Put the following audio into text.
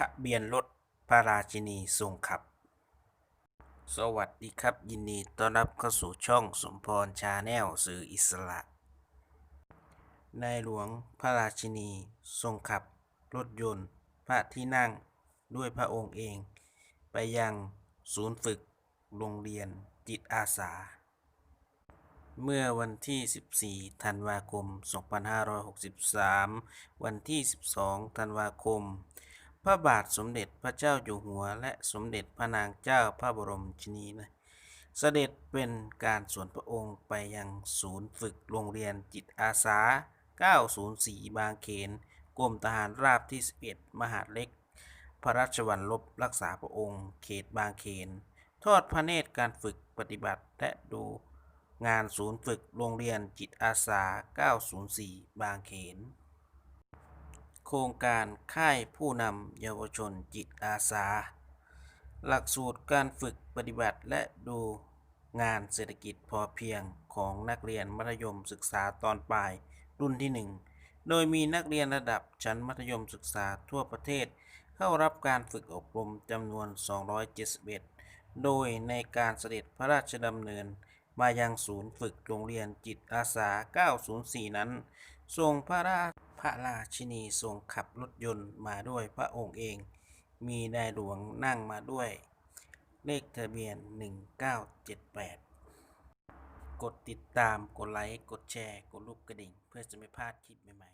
ทะเบียนรถพระราชินีทรงขับ สวัสดีครับ ยินดีต้อนรับเข้าสู่ช่องสมพรชาแนลสื่ออิสระในหลวงพระราชินีทรงขับ รถยนต์ พระที่นั่งด้วยพระองค์เอง ไปยังศูนย์ฝึกโรงเรียนจิตอาสา เมื่อวันที่ 14 ธันวาคม 2563 วันที่ 12 ธันวาคม พระบาทสมเด็จพระเจ้าอยู่หัว และสมเด็จพระนางเจ้าพระบรมชนีนะเสด็จเป็นการส่วนพระองค์ไปยังศูนย์ฝึกโรงเรียนจิตอาสา 904 บางเขนกรมทหารราบที่ 11 มหาดเล็ก พระราชวัลลบรักษาพระองค์ เขตบางเขน ทอดพระเนตรการฝึกปฏิบัติและดูงานศูนย์ฝึกโรงเรียนจิตอาสา 904 บางเขน โครงการค่ายผู้นำเยาวชนจิตอาสา หลักสูตรการฝึกปฏิบัติและดูงานเศรษฐกิจพอเพียงของนักเรียนมัธยมศึกษาตอนปลายรุ่นที่ 1 โดยมีนักเรียนระดับชั้นมัธยมศึกษาทั่วประเทศ เข้ารับการฝึกอบรมจำนวน 271 โดยในการเสด็จพระราชดำเนินมายังศูนย์ฝึกโรงเรียนจิตอาสา 904 นั้น ทรงพระราช ระราชินีทรงขับรถยนต์มาด้วยพระองค์เอง มีนายหลวงนั่งมาด้วย เลขทะเบียน 1978 กดติดตาม กดไลค์ กดแชร์ กดรูปกระดิ่ง เพื่อจะไม่พลาดคลิปใหม่